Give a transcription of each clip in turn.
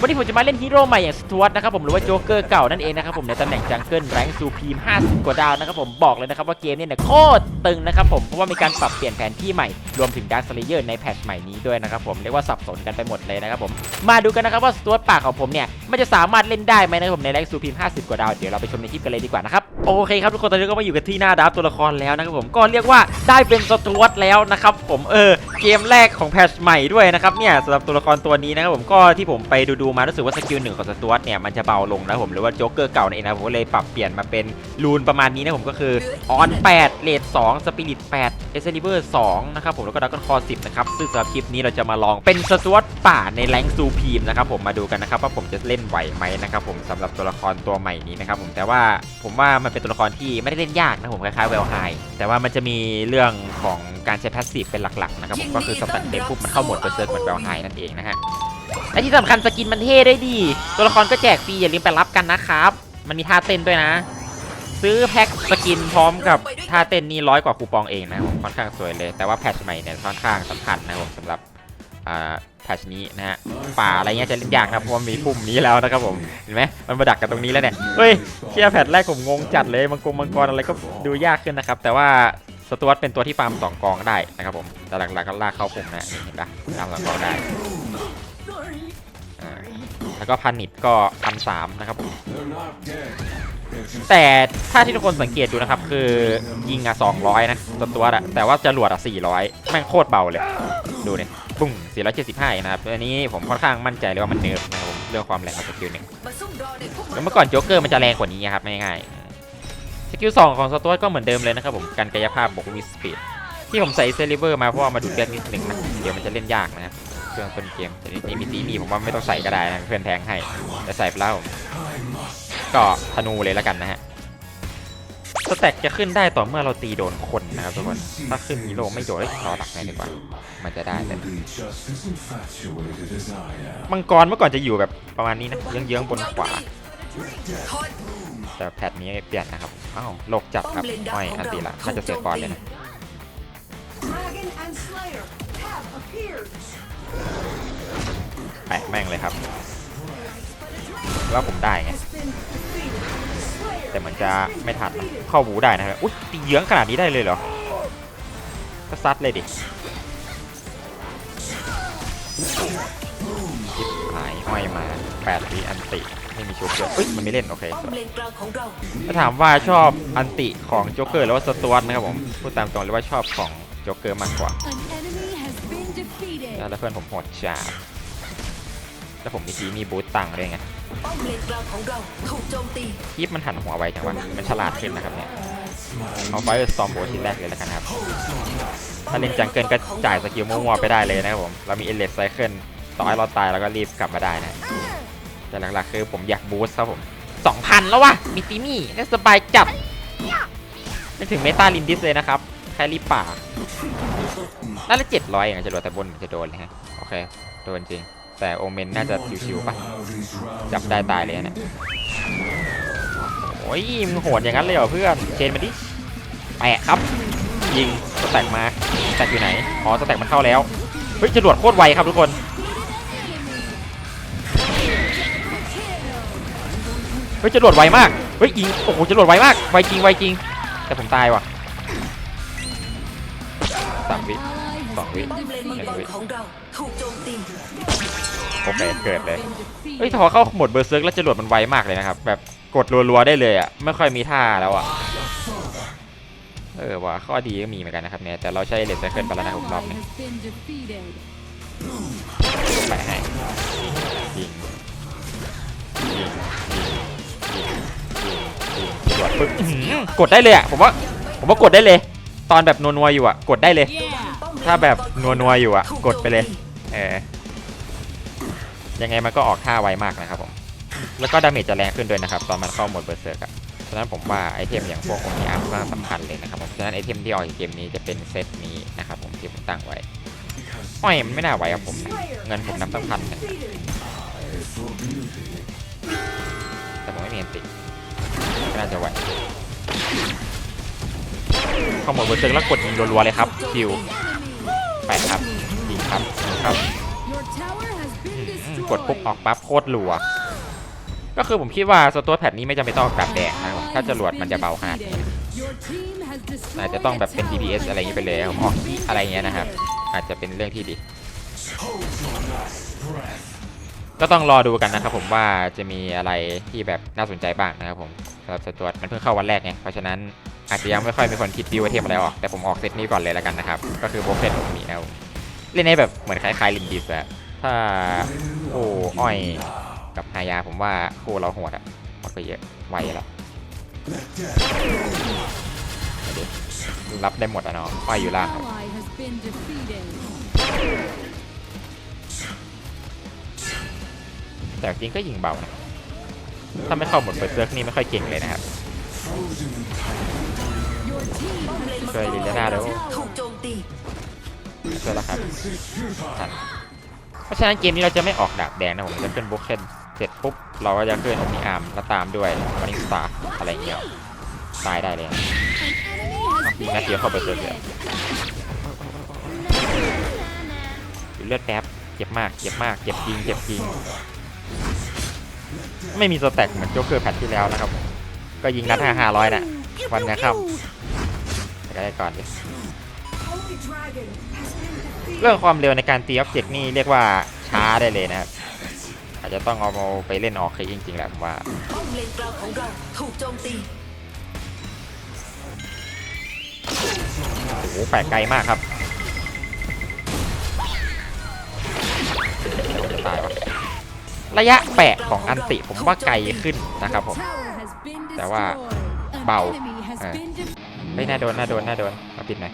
วันนี้ผมจะมาเล่นฮีโร่ใหม่อย่างสตวตนะครับผมหรือว่าโจ๊กเกอร์เก่านั่นเองนะครับผมในตำแหน่งจังเกิลแรงซูพีม 50 กว่าดาวนะครับผมบอกเลยนะครับว่าเกมเนี่ยเนี่ยโคตรตึงนะครับผมเพราะว่ามีการปรับเปลี่ยนแผนที่ใหม่รวมถึงดาร์คสเลเยอร์ในแพทช์ใหม่นี้ด้วยนะครับผมเรียกว่าสับสนกันไปหมดเลยนะครับผมมาดูกันนะครับว่าสตวตปากของผมเนี่ยมันจะสามารถเล่นได้ไหมนะครับผมในแรงซูพีม 50 กว่าดาวเดี๋ยวเราไปชมในคลิปกันเลยดีกว่านะครับ โอเคครับทุกคนตอนนี้ก็มาอยู่กันที่หน้าดับตัวละครแล้วนะครับผมก็เรียกว่าได้เป็นสตวตแล้วนะครับผมเออเกมแรกของแพทช์ใหม่ด้วยนะครับเนี่ยสำหรับตัวละครตัวนี้นะครับผมก็ที่ผมไปดูๆมารู้สึกว่าสกิลหนึ่งของสตวตเนี่ยมันจะเบาลงนะผมหรือว่าโจ๊กเกอร์เก่านั่นเองนะผมก็เลยปรับเปลี่ยนมาเป็นรูนประมาณนี้นะผมก็คือออน8เลด2สปิริต8เอเซนิเบอร์2นะครับผมแล้วก็ดักกันคอ10นะครับซึ่งสำหรับคลิปนี้เราจะมาลองเป็นสตวตป่าในแรงซูพีมนะครับผมมาดูกันนะครับว่าผมจะเล่นไหวไหมนะครับผมสำหรับตัวละครตัวใหม่นี้นะครับผมแต่ว่าผมว่ามันเป็นตัวละครที่ไม่ได้เล่นยากนะผมคล้ายๆเวลไฮแต่ว่ามันจะมีเรื่องของการใช้แพสซีฟเป็นหลักๆนะครับผมก็คือสแตันเต็มปุ๊บมันเข้าโหมดเบอร์เซิร์กเหมือนเวลไฮนั่นเองนะฮะและที่สำคัญสกินมันเท่ได้วยดี ตัวละครก็แจกฟรีอย่าลืมไปรับกันนะครับ มันมีท่าเต้นด้วยนะ ซื้อแพ็คสกินพร้อมกับท่าเต้นนี่ร้อยกว่าคูปองเองนะผมค่อนข้างสวยเลย แต่ว่าแพทช์ใหม่เนี่ยค่อนข้างสำคัญนะครับผมสำหรับอ่าแพ ทช์นี้นะฮะป่าอะไรเงี้ยจะเล่นยากนะเพราะว่ามีปุ่มนี้แล้วนะครับผมเห็นไหมมันมาดักกันตรงนี้แล้วเนี่ยเฮ้ยเชียร์แพทช์แรกผมงงจัดเลยมังกรมังกรอะไรก็ดูยากขึ้นนะครับ แต่ว่าสตวตเป็นตัวที่ฟาร์มสองกองได้นะครับผมแต่หลักๆก็ลากเข้าปุ่มนะนี่เห็นปะฟาร์มสองกองได้แล้วก็พันนิดก็พันสามนะครับผมแต่ถ้าที่ทุกคนสังเกตดูนะครับ คือยิงอะ200นะตัวตัวอะแต่ว่าจรวดอะ400แม่งโคตรเบาเลย ดูเนี่ย ปุ้ง475เองนะครับอันนี้ผมค่อนข้างมั่นใจเลยว่ามันเนิร์ฟนะครับผมเรื่องความแรงของสกิลหนึ่งมาซุ่มรอในพวกแล้วเมื่อก่อนโจ๊กเกอร์มันจะแรงกว่านี้ครับง่ายๆสกิลสองของสตวตก็เหมือนเดิมเลยนะครับผมการกายภาพบวกวิสปีดที่ผมใส่เซลิเวอร์มาเพราะว่ามาดูดเลือดนิดนึงนะเดี๋ยวมันจะเล่นยากนะครับเครื่องต้นเกมแต่นี่มีตีมีผมว่าไม่ต้องใส่ก็ได้นะเพื่อนแทงให้แต่ใส่ไปแล้วผมก็ธนูเลยแล้วกันนะฮะ สแต็กจะขึ้นได้ต่อเมื่อเราตีโดนคนนะครับทุกคน ถ้าขึ้นฮีโร่ไม่โดนได้รอดักไงดีกว่า มันจะได้แต่มังกรเมื่อก่อนจะอยู่แบบประมาณนี้นะเยื้องๆบนขวา แต่แพทนี้เปลี่ยนนะครับอ้าวโลกจับครับอ้อยอันตีละน่าจะเสียก่อนเลยนะแปะแม่งเลยครับว่าผมได้ไง แต่เหมือนจะไม่ทันนะเข้าบูได้นะครับ อุ๊ยตีเยื้องขนาดนี้ได้เลยเหรอ ก็ซัดเลยดิชิบหายห้อยมา8วิอันติไม่มีชุบเลยเอ้ยมันไม่เล่นโอเคป้อมเลนกลางของเราถ้าถามว่าชอบอันติของโจ๊กเกอร์หรือว่าสตวตนะครับผมพูดตามตรงเลยว่าชอบของโจ๊กเกอร์มากกว่า An enemy has been defeated. แล้วเพื่อนผมโหดจ้าแล้วผมเมื่อกี้มีบูตตังค์ด้วยไง ป้อมเลนกลางของเราถูกโจมตีคีบมันหันหัวไวจังวะมันฉลาดขึ้นนะครับเนี่ยเอาไฟสตอมโบชิ้นแรกเลยแล้วกันครับถ้าเล่นจังเกิลก็จ่ายสกิลมั่วๆไปได้เลยนะครับผมเรามีเอเลสไซเคิลต่อให้เราตายเราก็รีบกลับมาได้นะแต่หลักๆคือผมอยากบูสต์ครับผม2,000แล้ววะมิติมี่ได้สบายจัดไม่ถึงเมตาลินดิสเลยนะครับแค่รีบป่าน่าจะเจ็ดร้อยอย่างจะโดนแต่บนจะโดนเลยฮะโอเคโดนจริง แต่โอเมนน่าจะชิวๆปะจับได้ตายเลยนะเนี่ยโอ้ยมึงโหดอย่างนั้นเลยเหรอเพื่อนเชนมาดิแปะครับ ยิงสแต็กมาสแต็กอยู่ไหนอ๋อสแต็กมันเข้าแล้วเฮ้ยจรวดโคตรไวครับทุกคนเฮ้ยจรวดไวมากเฮ้ยยิงโอ้โหจรวดไวมากไวจริงไวจริง แต่ผมตายว่ะสามวิสองวิป้อมเลนมังกรข อเราถูกโอเคเกิดเลยเฮ้ยถ้าพอเข้าหมดเบอร์เซิร์กแล้วจรวดมันไวมากเลยนะครับ แบบกดรัวๆได้เลยอะไม่ค่อยมีท่าแล้วอะเออว่ะข้อดีก็มีเหมือนกันนะครับเนี่ยแต่เราใช้เลนไซเคิลไปแล้วนะผมรอบนึงไปให้ยิงยิงยิงยิงยิงยิงจรวดปึ๊บกดได้เลยอะผมว่าผมว่ากดได้เลย ตอนแบบนัวๆอยู่อะ กดได้เลย ถ้าแบบนัวๆอยู่อะ กดไปเลยโจมตีเออ ยังไงมันก็ออกท่าไวมากนะครับผมแล้วก็ดาเมจจะแรงขึ้นด้วยนะครับ ตอนมันเข้าหมดเบอร์เซอร์กอะฉะนั้นผมว่าไอเทมอย่างพวกโอมิอาร์ก็สำคัญเลยนะครับผมฉะนั้นไอเทมที่ออกเกมนี้จะเป็นเซตนี้นะครับผมที่ผมตั้งไว้อ้อยมันไม่น่าไหวกับผม เงินผมนับตั้งพันนึ่งแต่ผมไม่มีเงินติดน่าจะไหวเข้าหมดเบอร์เซอร์แล้วกดยิงรัวๆเลยครับคิวไปครับยิงครับครับ กดปุ๊บออกปั๊บโคตรรัว ก็คือผมคิดว่าสตัวแพทนี้ไม่จำเป็นต้องออกดาบแดงนะครับถ้าจรวดมันจะเบาขนาดนี้อาจจะต้องแบบเป็น DPS อะไรอย่างนี้ไปเลยครับออกอะไรเงี้ยนะครับ อาจจะเป็นเรื่องที่ดี ก็ต้องรอดูกันนะครับผมว่าจะมีอะไรที่แบบน่าสนใจบ้างนะครับผมสำหรับสตวมันเพิ่งเข้าวันแรกไงเพราะฉะนั้นอาจจะยังไม่ค่อยมีคนคิดบิวไอเทมอะไรออก แต่ผมออกเซตนี้ก่อนเลยแล้วกันนะครับ ก็คือโบเฟนผมมีนะครับเล่นให้แบบเหมือนคล้ายๆลินดิสอะ ถ้าโอ้อ้อยกับฮายาผมว่าคู่เราโหดอะหมดไปเยอะไวแล้วเอาดิรับได้หมดอะเนาะอ้อยอยู่ล่าง Ally has been defeated. แต่จริงก็ยิงเบานะถ้าไม่เข้าหมดเปิดเซิร์กนี่ไม่ค่อยเก่งเลยนะครับ Your team เลน has ช่วยลินเดน่าแล้วถูกโจมตีช่วยแล้วครับทัน เพราะฉะนั้นเกมนี้เราจะไม่ออกดาบแดงนะผมจะขึ้นบุกเคนเสร็จปุ๊บเราก็จะขึ้นอมีอาร์มแล้วตามด้วยมาริสตาอะไรเงี้ยตายได้เลย an enemy has ยิงนัดเดียวเข้าไปเซิร์ฟเลยเลือดแป๊บเจ็บมากเจ็บมากเจ็บจริงเจ็บจริงไม่มีสแต็กเหมือนโจ๊กเกอร์แพทที่แล้วนะครับผมก็ยิงนัดห้าห้าร้อยน่ะวันนี้ครับไปได้ก่อนดิ เรื่องความเร็วในการตีออบเจกต์นี่เรียกว่าช้าได้เลยนะครับ อาจจะต้องเอาไปเล่นออกเคยจริงๆแหละผมว่าป้อมเลนกลางของเราถูกโจมตีโอ้โหแปลกไกลมากครับจะตายวะระยะแปะของอันติผมว่าไกลขึ้นนะครับผม tower has been แต่ว่า destroyed. An เบา enemy has เออ been defeated. ไม่น่าโดนน่าโดนน่าโดนมาปิดหน่อย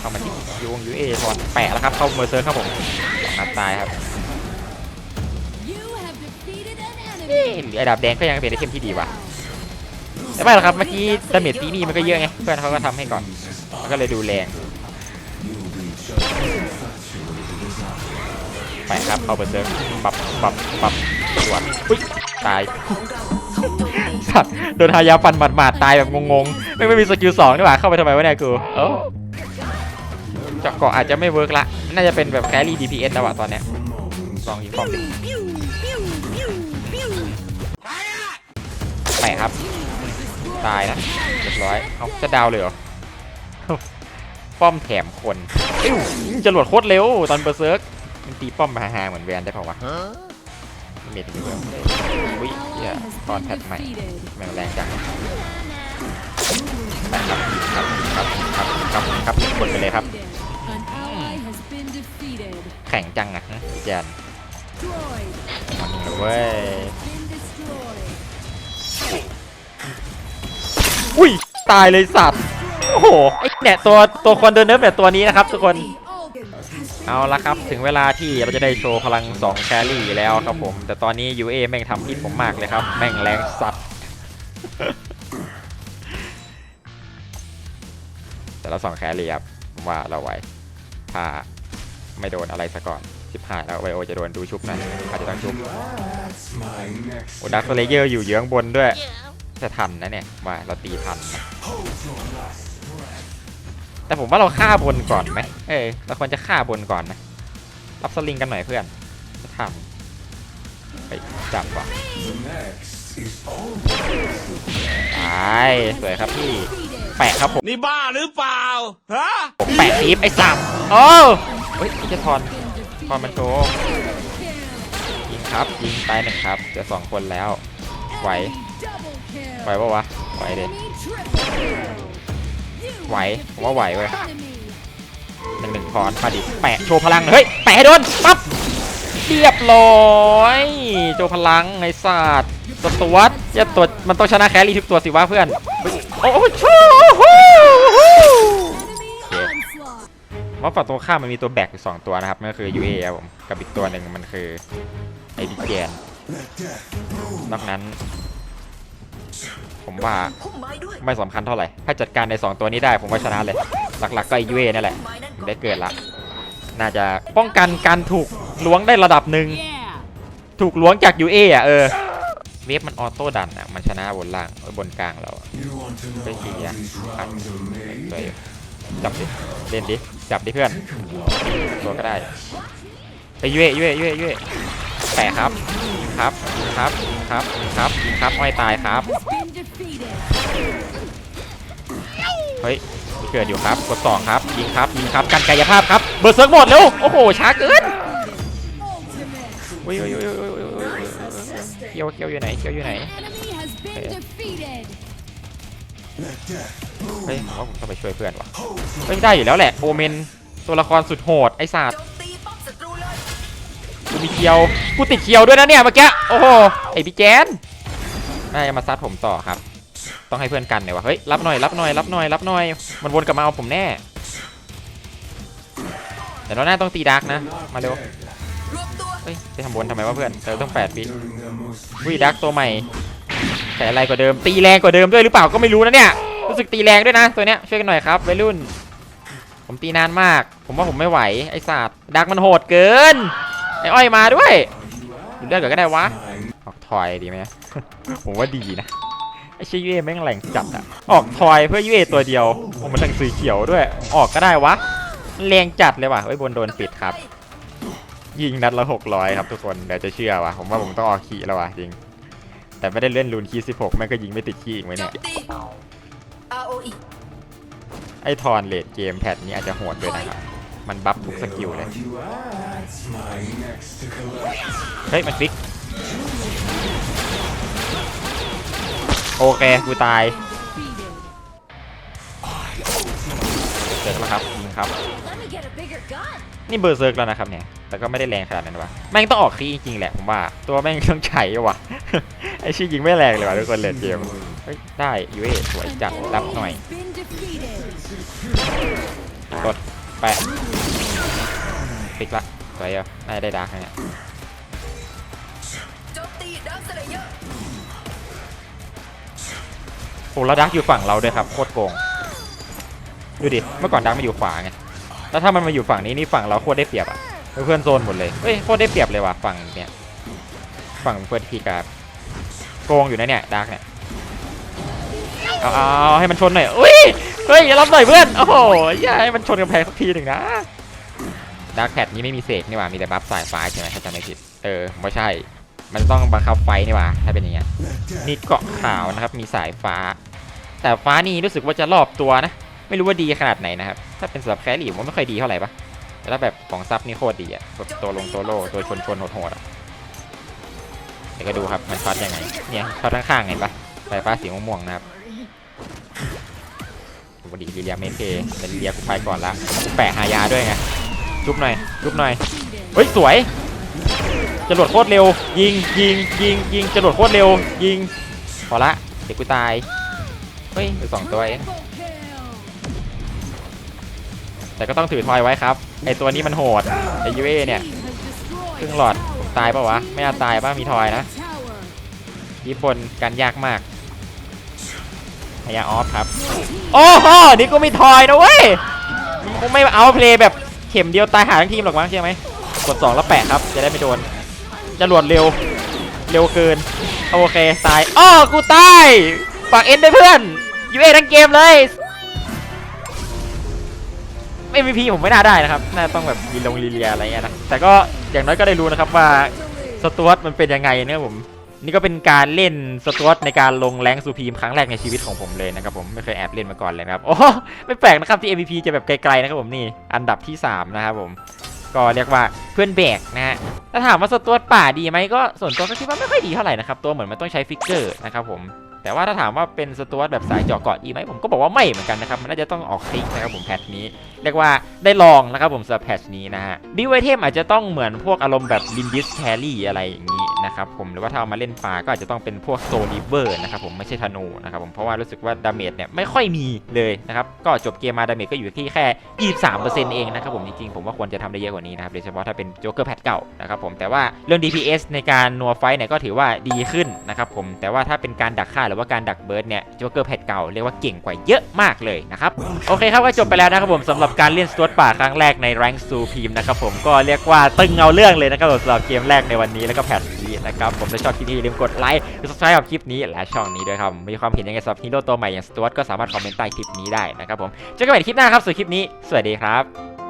เข้ามาที่ยูงยูเอทอนแปะแล้วครับเข้าเมอร์เซอร์ครับผมนัดตายครับเอ๊ะ enemy. หรือไอ้ดาบแดงก็ยังเป็นไอเทมที่ดีว่ะแต่ไม่หรอกครับเมื่อกี้ดาเมจตีนี่มันก็เยอะไงเพื่อนเขาก็ทำให้ก่อนมันก็เลยดูแรงไปครับเข้าเบอร์เซอร์ปับปับปับตรวจอุ้ยตาย ของเราถูกโจมตีสัตว์โดนฮายาฟันหมาดๆตายแบบงงๆไม่ไม่มีสกิลสองนี่หว่าเข้าไปทำไมวะเนี่ยกูเอ้าเจาะเกาะอาจจะไม่เวิร์กละ น่าจะเป็นแบบแครี่ DPS แล้วอะตอนเนี้ยลองยิงฟอร์มดิไปครับ ตายนะเรียบร้อย เอาจะดาวเลยเหรอป้อมแถมคนอิ้วจรวดโคตรเร็วตอนเบอร์เซิร์กมันตีป้อมมาฮาๆเหมือนแวนได้เปล่าวะไม่เมทถึงเรื่องเลยอุ้ย Ally เหี้ยตอนแพทใหม่แมงแรงจังครับครับครับครับครับครับกดไปเลยครับ แข่งจังอะฮะพี่แจนมันเลยเว้ยอุ้ยตายเลยสัตว์โอ้โหไอ้เนี่ยตัวตัวคนเดินเนิร์ฟเนี่ยตัวนี้นะครับทุกคน เอาละครับ ถึงเวลาที่เราจะได้โชว์พลัง 2 แครี่แล้วครับผม แต่ตอนนี้ UA แม่งทำผิดผมมากเลยครับ แม่งแรงสัตว์ แต่เราสองแครี่ครับว่าเราไหวถ้าไม่โดนอะไรซะก่อนสิบห้าแล้วไวโอจะโดนดูชุบหน่อยอาจจะต้องชุบโอ้ดักสเลเยอร์อยู่เยื้องบนด้วย จะทันนะเนี่ย ว่าเราตีทันนะแต่ผมว่าเราฆ่าบนก่อนไหม เออเราควรจะฆ่าบนก่อนนะ รับสลิงกันหน่อยเพื่อนจะทันไปจับว่ะ The next is all ตายสวยครับพี่ แปะครับผม นี่บ้าหรือเปล่า ฮะ ผมแปะทีฟไอ้สับโอ้เฮ้ยนี่จะทอนทอนมันโชว์ยิงครับ ยิงตายหนึ่งครับเจอสองคนแล้ว ไหว Double kill. ไหวปะวะ ไหวเด็ Enemy triple kill. You ไหวผมว่าไหวเว้ย enemy. หนึ่งหนึ่งพรมาดิแปะโชว์พลังเฮ้ยแปะให้โดนปั๊บเรียบร้อยโชว์พลังไอ้ศาสตร์สตวตจะตัวมันต้องชนะแครี่ทุกตัวสิวะเพื่อนโอ้โหชูฮู้ฮู้ Enemy onslaught. ว่าฝั่งตรงข้ามมันมีตัวแบกอยู่สองตัวนะครับนั่นคือ UA ครับผมกับอีกตัวหนึ่งมันคือไอ้บิ๊กนนอกนั้น ผมว่าไม่สำคัญเท่าไหร่ถ้าจัดการใน2ตัวนี้ได้ผมว่าชนะเลย หลักๆก็ไอ้ UA นั่แหละมันได้เกิดละน่าจะป้องกันการถูกล้วงได้ระดับหนึ่งถูกล้วงจาก UA อะเออเวฟมันออโต้ดันอะมันชนะบนล่างบนกลางเราอะ You want to know Thank you, how yeah. these rounds are สวย made? อยู่จับดิเล่นดิจับดิเพื่อนตัวก็ได้ไปยเอยุเอยุเอยุเอแปะครับครับครับครับครับครับไม่ตายครับเฮ้ย เกิดอยู่ครับ กดสองครับ ยิงครับ ยิงครับ กันกายภาพครับ เบอร์เซิร์กหมดเร็ว โอ้โห ช้าเกินอุ้ยอุ้ยอุ้ยอุ้ยอุ้ยเกี่ยวเกี่ยวอยู่ไหน เกี่ยวอยู่ไหนเฮ้ยผมว่าผมต้องไปช่วยเพื่อนว่ะเฮ้ยได้อยู่แล้วแหละ โอเมน ตัวละครสุดโหด ไอ้ศาสตร์มีเลยกูมีเคียว กูติดเคียวด้วยนะเนี่ยเมื่อกี้ โอ้โห ไอ้พี่แจนน่าจะมาซัดผมต่อครับ ต้องให้เพื่อนกันหน่ยวะเฮ้ยรับหน่อยรับหน่อยรับหน่อยรับหน่อยมันวนกลับมาเอาผมแน่แต่เราหน้าต้องตีดาร์กนะมาเร็วเฮ้ยไปทำบนทำไมวะเพื่อนเราต้องแปดวิ During the most วิดักตัวใหม่แต่อะไรกว่าเดิมตีแรงกว่าเดิมด้วยหรือเปล่าก็ไม่รู้นะเนี่ยรู้สึกตีแรงด้วยนะตัวเนี้ยช่วยกันหน่อยครับวัยรุ่น ผมตีนานมาก ผมว่าผมไม่ไหวไอ้ศาสตร์ดักมันโหดเกินไอ้อ้อยมาด้วยเลือดก่อนก็ได้วะออกทอยดีไหมผมว่าดีนะ ไอชื่อยูเอแม่งแรงจัดอะออกทอยเพื่อยูเอตัวเดียวผมมันทั้งสีเขียวด้วย ออกก็ได้วะแรงจัดเลยว่ะเฮ้บนโดนปิดครับ ยิงนัดละหกร้อยครับทุกคนเดี๋ยวจะเชื่อว่ะผมว่าผมต้องออกขีแล้วว่ะจริง แต่ไม่ได้เล่นรูนคีสิบหกแม่งก็ยิงไม่ติดขี้อีกไหมเนี่ย ROE ไอทอนเลดเกมแพทนี้อาจจะโหดด้วยนะครับ มันบัฟทุกสกิลเลย เฮ้ย มันฟิก โอเค กูตาย Defeated. เจอแล้วครับยิงครับ Let me get a bigger gun. นี่เบอร์เซิร์กแล้วนะครับเนี่ย แต่ก็ไม่ได้แรงขนาดนั้นวะแม่งต้องออกคีย์จริงๆแหละผมว่า ตัวแม่งต้องใช้ว่ะ ไอชื่อยิงไม่แรงเลยว่ะทุกคนเลดเกมเฮ้ยได้ยูเอสวยจัดรับหน่อย Has been defeated. กดแปะฟิกละสวยอะน่าจะได้ดาร์กนะเนี่ย โอ้แล้วดาร์กอยู่ฝั่งเราด้วยครับโคตรโกงดูดิเมื่อก่อนดาร์กมาอยู่ขวาไงแล้วถ้ามันมาอยู่ฝั่งนี้นี่ฝั่งเราโคตรได้เปรียบอะเพื่อนโซนหมดเลยเฮ้ยโคตรได้เปรียบเลยว่ะฝั่งเนี่ยฝั่งเพื่อนพีการโกงอยู่นะเนี่ยดาร์กเนี่ยเอาเอาให้มันชนหน่อยอุ้ยเฮ้ยอย่ารับหน่อยเพื่อนโอ้โหอย่าให้มันชนกำแพงสักทีหนึ่งนะดาร์กแพดนี้ไม่มีเสกนี่หว่ามีแต่บัฟสายฟ้าใช่ไหมถ้าจำไม่ผิดเออไม่ใช่ มันต้องบังคับไฟนี่หว่าถ้าเป็นอย่างเงี้ย Let death นี่เกาะขาวนะครับ มีสายฟ้า แต่ฟ้านี่รู้สึกว่าจะรอบตัวนะ ไม่รู้ว่าดีขนาดไหนนะครับ ถ้าเป็นสำหรับแครี่ผมว่าไม่ค่อยดีเท่าไหร่ปะแต่ถ้าแบบของซับนี่โคตรดีอะแบบตัวลงตัวโลตัวชนชนโหดๆอะเดี๋ยวก็ดูครับมันช็อตยังไง เนี่ยช็อตข้างๆไงปะสายฟ้าสีม่วงๆนะครับปกติลีเลียไม่เพย์แต่ลีเลียกูไปก่อนละแปะหายาด้วยไงจุบหน่อยจุบหน่อย เฮ้ยสวย จรวดโคตรเร็ว ยิงยิงยิงยิงจรวดโคตรเร็ว ยิงพอละเดี๋ยวกูตายเฮ้ยเหลือสองตัวเองแต่ก็ต้องถือทอยไว้ครับไอตัวนี้มันโหดไอยูเอเนี่ยครึ่งหลอดตายปะวะไม่อาตายปะมีทอยนะญี่ปุ่นกันยากมากพยาออฟครับ โอ้โหนี่ก็มีทอยนะเว้ยมันคงไม่เอาเพลย์แบบเข็มเดียวตายหาทั้งทีมหรอกมั้งใช่ไหมกด2แล้วแปะครับ จะได้ไม่โดน จะรวดเร็ว เร็วเกิน โอเค ตายอ้อกูตายฝากเอ็นด้วยเพื่อนยูเอทั้งเกมเลย MVP ผมไม่น่าได้นะครับ น่าต้องแบบยีลงลีเลียอะไรเงี้ยนะ แต่ก็อย่างน้อยก็ได้รู้นะครับว่าสตวตมันเป็นยังไงเนี่ยผม นี่ก็เป็นการเล่นสตวตในการลงแรงซูพีมครั้งแรกในชีวิตของผมเลยนะครับผมไม่เคยแอบเล่นมาก่อนเลยนะครับ โอ้ไม่แปลกนะครับที่ MVP จะแบบไกลๆนะครับผมนี่ อันดับที่ 3 นะครับผม ก็เรียกว่าเพื่อนแบกนะฮะถ้าถามว่าสตัวป่าดีไหมก็ส่วนตัวก็คิดว่าไม่ค่อยดีเท่าไหร่นะครับตัวเหมือนมันต้องใช้ฟิกเกอร์นะครับผมแต่ว่าถ้าถามว่าเป็นสตัวแบบสายเจาะเกาะดีไหมผมก็บอกว่าไม่เหมือนกันนะครับมันน่าจะต้องออกคลิกนะครับผมแพทนี้ เรียกว่าได้ลองนะครับผมสำหรับแพทนี้นะฮะบิวไอเทมอาจจะต้องเหมือนพวกอารมณ์แบบลินดิสแครี่อะไรอย่างนี้ นะครับผมหรือว่าถ้าเอามาเล่นป่าก็อาจจะต้องเป็นพวกโซลิเวอร์นะครับผมไม่ใช่ธนูนะครับผมเพราะว่ารู้สึกว่าดาเมจเนี่ยไม่ค่อยมีเลยนะครับก็จบเกมมาดาเมจก็อยู่ที่แค่ 23%เองนะครับผมจริงๆผมว่าควรจะทำได้เยอะกว่านี้นะครับโดยเฉพาะถ้าเป็นโจ๊กเกอร์แพทเก่านะครับผมแต่ว่าเรื่อง DPS ในการนัวไฟท์เนี่ยก็ถือว่าดีขึ้นนะครับผมแต่ว่าถ้าเป็นการดักฆ่าหรือว่าการดักเบิร์ดเนี่ยโจ๊กเกอร์แพทเก่าเรียกว่าเก่งกว่าเยอะมากเลยนะครับโอเคครับก็จบไปแล้วนะครับผมสำหรับการเล่นสตวตป่าครั้งแรกในแรงซูพีมนะครับผมก็เรียกว่าตึงเอาเรื่องเลยนะครับสำหรับเกมแรกในวันนี้แล้วก็แพท นะครับผมถ้าชอบคลิปนี้อย่าลืมกดไลค์กด subscribe กับคลิปนี้และช่องนี้ด้วยครับมีความเห็นยังไงสำหรับฮีโร่ตัวใหม่อย่างสตวตก็สามารถคอมเมนต์ใต้คลิปนี้ได้นะครับผมเจอกันใหม่คลิปหน้าครับส่วนคลิปนี้ สวัสดีครับ